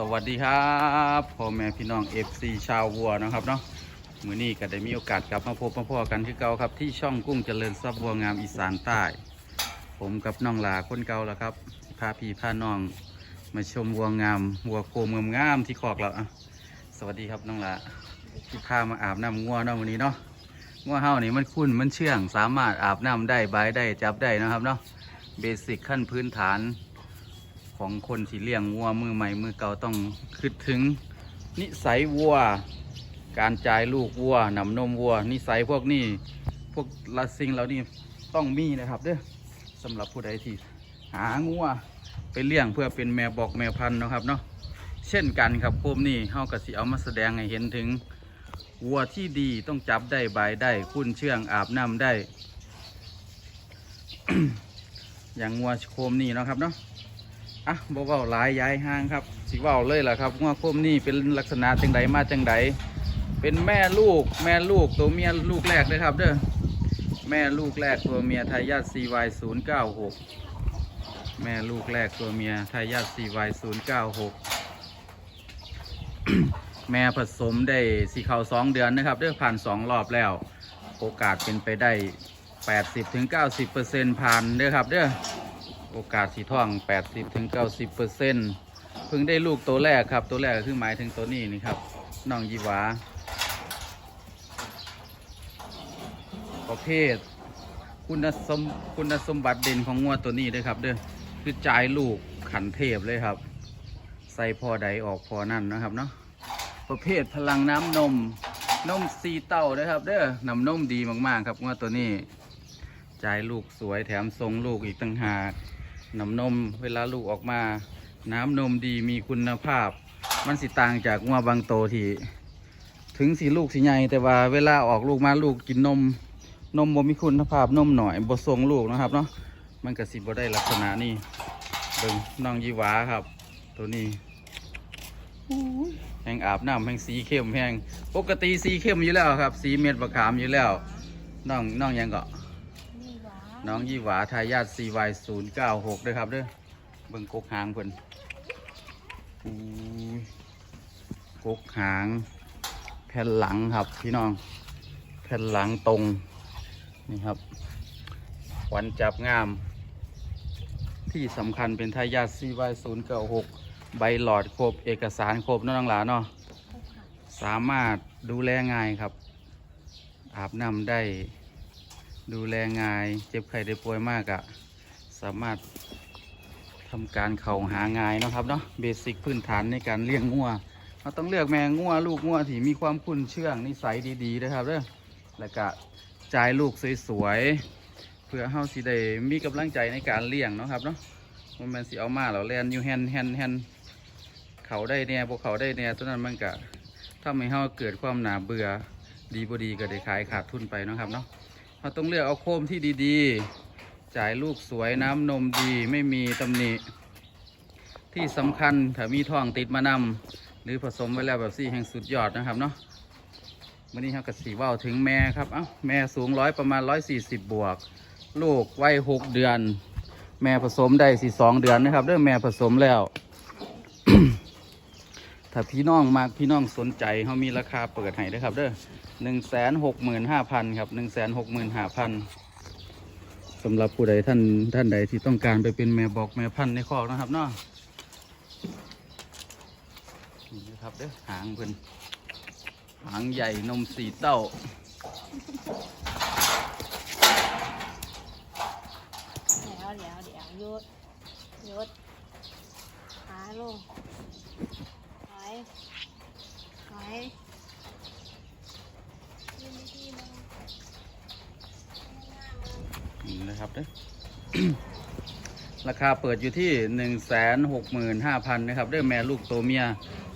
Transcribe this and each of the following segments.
สวัสดีครับพ่อแม่พี่น้อง FC ชาววัวนะครับเนาะมื้อนี้ก็ได้มีโอกาสกลับมาพบมาพ่อกันคือเก่าครับ ที่ช่องกุ้งเจริญทรัพย์วัวงามอีสานใต้ ผมกับน้องลาคนเก่าแล้วครับพาพี่พาน้อง มาชมวัวงามวัวโคมงามๆที่คอกเราอะสวัสดีครับน้องลาที่พามาอาบน้ำงัวเนาะวันนี้เนาะงัวเฮานี่มันคุ้นมันเชื่องสามารถอาบน้ำได้บายได้จับได้นะครับเนาะเบสิกขั้นพื้นฐาน ของคนที่เลี้ยงวัวมือใหม่มือเก่าต้องคิดถึง นิสัยวัว การจ่ายลูกวัวนำนมวัว นิสัยพวกนี้พวกละสิ่งเหล่านี้ต้องมีนะครับเด้อสำหรับผู้ใดที่หางัวไปเลี้ยงเพื่อเป็นแม่บอกแม่พันธุ์นะครับเนาะเช่นกันครับโคมนี่เฮากระสิเอามาแสดงให้เห็นถึงวัวที่ดีต้องจับได้บายได้คุ้นเชื่องอาบน้ำได้ อย่างงัวโคมนี่นะครับเนาะ อะบ่เว้าหลายย้ายห้างครับสิเว้าเลยล่ะครับว่าโคมนี่เป็นลักษณะจังใดมาจังใดเป็นแม่ลูกแม่ลูกตัวเมียลูกแรกเลยครับเด้อแม่ลูกแรกตัวเมียทายาท CY 0 9 6 แม่ลูกแรกตัวเมียทายาท CY 0 9 6 แม่ผสมได้สีเขาสองเดือนนะครับเด้อผ่านสองรอบแล้ว โอกาสเป็นไปได้ 80-90%ผ่านเด้อครับเด้อ โอกาสสีท่อง 80ถึง90เปอร์เซ็นต์เพิ่งได้ลูกตัวแรกครับ ตัวแรกคือหมายถึงตัวนี้นี่ครับน้องยีหวา ประเภท คุณสมคุณสมบัติเด่นของงวดตัวนี้เลยครับเด้อคือจ่ายลูกขันเทพเลยครับ ใส่พอใดออกพอนั่นนะครับเนาะประเภทพลังน้ำนมนมซีเต้านะครับ เด้อนำนมดีมากๆ ครับงวดตัวนี้จ่ายลูกสวยแถมทรงลูกอีกต่างหาก น้ำนมเวลาลูกออกมา น้ำนมดีมีคุณภาพ มันสิต่างจากงัวบางโตที่ ถึงสีลูกสีใหญ่แต่ว่าเวลาออกลูกมาลูกกินนม นมบ่มีคุณภาพนมหน่อยบ่ทรงลูกนะครับเนาะมันก็สิบ่ได้ลักษณะนี้เบิ่งน้องยีหวาครับ ตัวนี้แห้งอาบน้ำแห้งสีเข้มแห้งปกติสีเข้มอยู่แล้วครับ สีเม็ดบะขามอยู่แล้วน้องน้องยังก็นี่หวา น้องยี่หวาทายาท CY 0 9 6 ด้วยครับเด้อเบิ่งกกหางเพิ่นอู้ยกกหาง แผ่นหลังครับพี่น้อง แผ่นหลังตรง นี่ครับขวัญจับงาม ที่สำคัญเป็นทายาท CY 0 9 6 ใบหลอดครบเอกสารครบเน้องหลาเนาะสามารถดูแลง่ายครับ อาบน้ำได้ ดูแลง่ายเจ็บไข้ได้ป่วยมากอะ่ะ สามารถทำการเข่าหาง่ายนะครับเนาะเบสิกพื้นฐานในการเลี้ยงงัวเราต้องเลือกแม่งัวลูกงัวที่มีความคุ้นเชื่องนิสัยดีๆนะครับเด้อแล้วก็จ่ายลูกสวยๆเพื่อเฮาสิได้มีกำลังใจในการเลี้ยงนะครับเนาะมันแมันสิเอามาเราแลนอยู่แฮนแฮนแฮนเขาได้เนี่ยพวกเขาได้เนี่ยตัวนั้นมันก็ทำให้เฮาเกิดความหนาเบื่อดีบดีก็ได้ขายขาดทุนไปนะครับเนาะ เราต้องเลือกเอาโคมที่ดีๆ จ่ายลูกสวยน้ำนมดีไม่มีตำหนิ ที่สำคัญถ้ามีท้องติดมานำหรือผสมไว้แล้วแบบซี่แห่งสุดยอดนะครับเนาะวันนี้ครับกสีว่าวถึงแม่ครับเอ้าแม่สูงร้อยประมาณร้อยสี่สิบบวก ลูกวัยหกเดือน แม่ผสมได้สี่สองเดือนนะครับเด้องแม่ผสมแล้ว ถ้าพี่น้องมากพี่น้องสนใจเขามีราคาเปิดให้ด้วยครับเด้อหนึ่งแสนหกหมื่นห้าพันครับหนึ่งแสนหกหมื่นห้าพันสำหรับผู้ใดท่านท่านใดที่ต้องการไปเป็นแม่บอกแม่พันในคอกนะครับเนาะนี่นะครับเด้อหางเพิ่นหางใหญ่นมสีเต้าเดี๋ยวเดี๋ยวเดี๋ยวยุดยุดขาลง อยถอยนี่นะครับเด้อ ราคาเปิดอยู่ที่หนึ่งแสนหกหมื่นห้าพันนะครับเด้อแม่ลูกตัวเมีย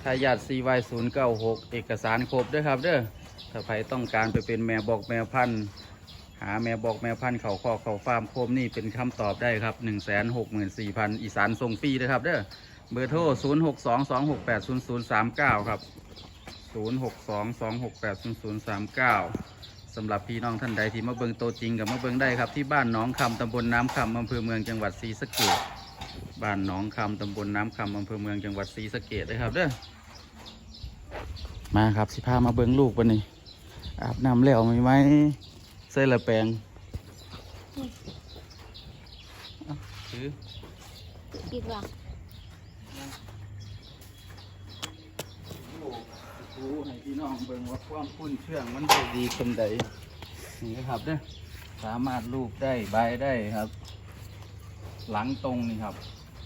ทายาท CY 0 9 6 เอกสารครบด้อครับเด้อถ้าใครต้องการไปเป็นแม่บอกแม่พันธุ์หาแม่บอกแม่พันธุ์เขาคอเขาฟาร์มโคมนี่เป็นคำตอบได้ครับ 1 6 4 0 0 0 อีสานทรงฟรีนะครับเด้อ เบอร์โทร 0 6 2 2 6 8 0 0 3 9 ครับ 0 6 2 2 6 8 0 0 3 9 สำหรับพี่น้องท่านใดที่มาเบิงโตวจริงกับมาเบิงได้ครับที่บ้านหน้องคำตำบลน้ำคำอำเภอเมืองจังหวัดศรีสะเกษบบ้านหนองคำตำบลน้ำคำอำเภอเมืองจังหวัดศรีสะเกดเลยครับเด้อมาครับสิพามาเบิ้งลูกวันนี้อาบน้ำแล้วไหมไหมใส่ละแปลงเอาถือคิดว่า ดูให้พี่น้องเบิ่งว่าความคุ้นเชื่องมันได้ดีคนใดนี่ครับเด้อสามารถลูกได้ใบได้ครับ หลังตรงนี่ครับ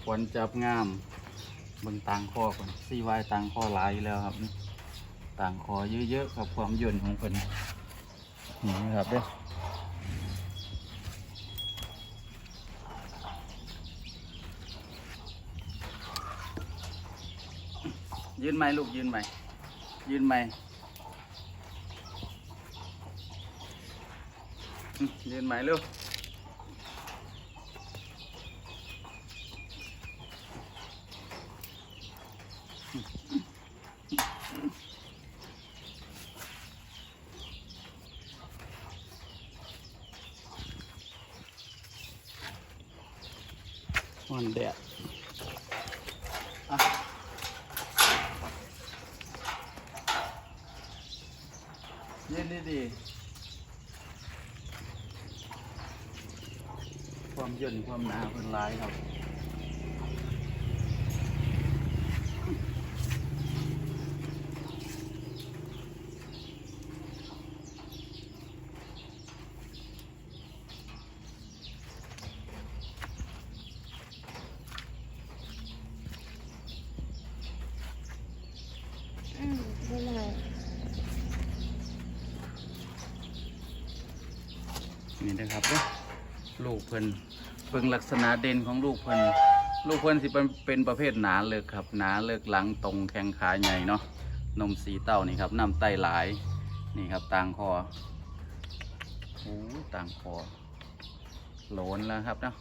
ควรจับงามเบิ่งต่างคอก่อนซีวายต่างคอหลายอยู่แล้วครับนี่ต่างคอเยอะๆครับความย่นของเพิ่นนี่นะครับเด้อยืนไหมลูกยืนไหม ยืนไหมอืมยืนไหมเร็วมันแดดอะ ยืน ดีความย่นความหนาเป็นลายครับ อืมไม่เป็นไร นี่นะครับเด้อลูกเพิ่นเพิ่งลักษณะเด่นของลูกเพิ่นลูกเพิ่นสิเป็นเป็นประเภทหนาเลิกครับหนาเลิกหลังตรงแข้งขาใหญ่เนาะนมสีเต้านี่ครับน้ำไตหลายนี่ครับต่างคอโอ้ต่างคอโหลนแล้วครับเนาะ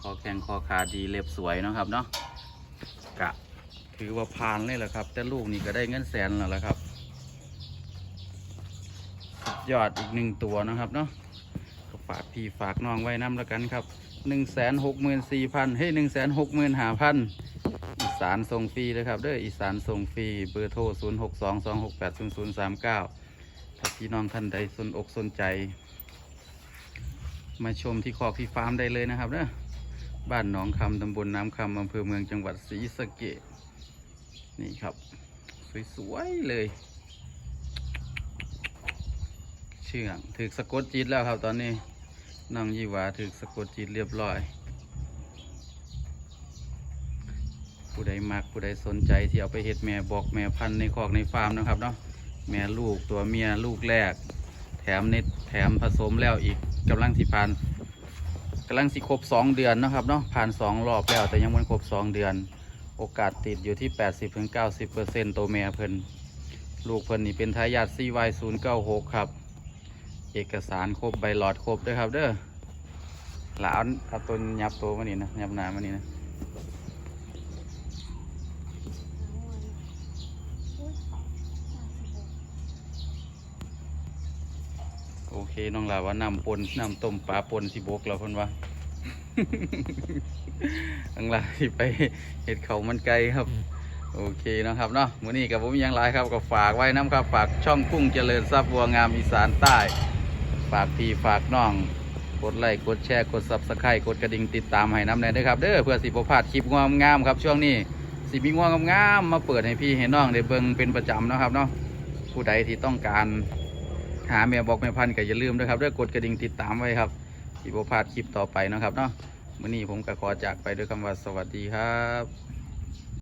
คอแข้งคอขาดีเล็บสวยเนาะครับเนาะกะถือว่าผ่านเลยแหละครับ แต่ลูกนี่ก็ได้เงินแสนแล้วละครับ ยอดอีกหนึ่งตัวนะครับเนาะ ก็ฝากพี่ฝากน้องไว้น้ำแล้วกันครับหนึ่งแสนหกหมื่นสี่พันเฮ้ยหนึ่งแสนหกหมื่นห้าพันอีสานส่งฟรีเลยครับเด้ออีสานส่งฟรีเบอร์โทรศูนย์หกสองสองหกแปดศูนย์ศูนย์สามเก้าถ้าพี่น้องท่านใดสนอกสนใจ มาชมที่คอกที่ฟาร์มได้เลยนะครับเด้อบ้านหนองคำตำบลน้ำคำอำเภอเมืองจังหวัดศรีสะเกษนี่ครับ สวย ๆ เลย เชื่องถึกสะกดจิตแล้วครับตอนนี้น้องยี่หวาถึกสะกดจิตเรียบร้อย ผู้ใดมักผู้ใดสนใจที่เอาไปเห็ดแม่บอกแม่พันในคอกในฟาร์มนะครับเนาะแม่ลูกตัวเมียลูกแรก แถมเน็ตแถมผสมแล้วอีกกำลังสิผ่านกำลังสิครบสองเดือนนะครับเนาะผ่านสองรอบแล้วแต่ยังไม่ครบสองเดือน โอกาสติดอยู่ที่ 80-90%ตัวแม่เพิ่นลูกเพิ่นนี่เป็นทายาท CY096 ครับ เอกสารครบใบหลอดครบด้วยครับ เด้อหลานเอาต้นยับตัวมานี่นะยับหนามานี่นะโอเคน้องลาว่านำปนนำต้มปลาปนสิบกแล้วเพิ่นว่าน้องลาสิไปเห็ดเขามันไก่ครับโอเคนะครับเนาะมื้อนี้กับผมยังหลครับก็ฝากไว้น้ำครับ ฝากช่องกุ้งเจริญทรัพย์บัวงามอีสานใต้ ฝากพี่ฝากน้อง กดไลค์กดแชร์กดซับสไครต์กดกระดิ่งติดตามให้น้ำแน่ด้วยครับเด้อเพื่อสิบพลาดคลิปงามงามครับช่วงนี้สิมีงวงงามๆมาเปิดให้พี่ให้น้องได้เบิ่งเป็นประจำนะครับเนาะผู้ใดที่ต้องการหาแม่บอกแม่พันธุ์ก็อย่าลืมด้วยครับด้อกดกระดิ่งติดตามไว้ครับสิบพลาดคลิปต่อไปนะครับเนาะมื้อนี้ผมก็ขอจากไปด้วยคำว่าสวัสดีครับ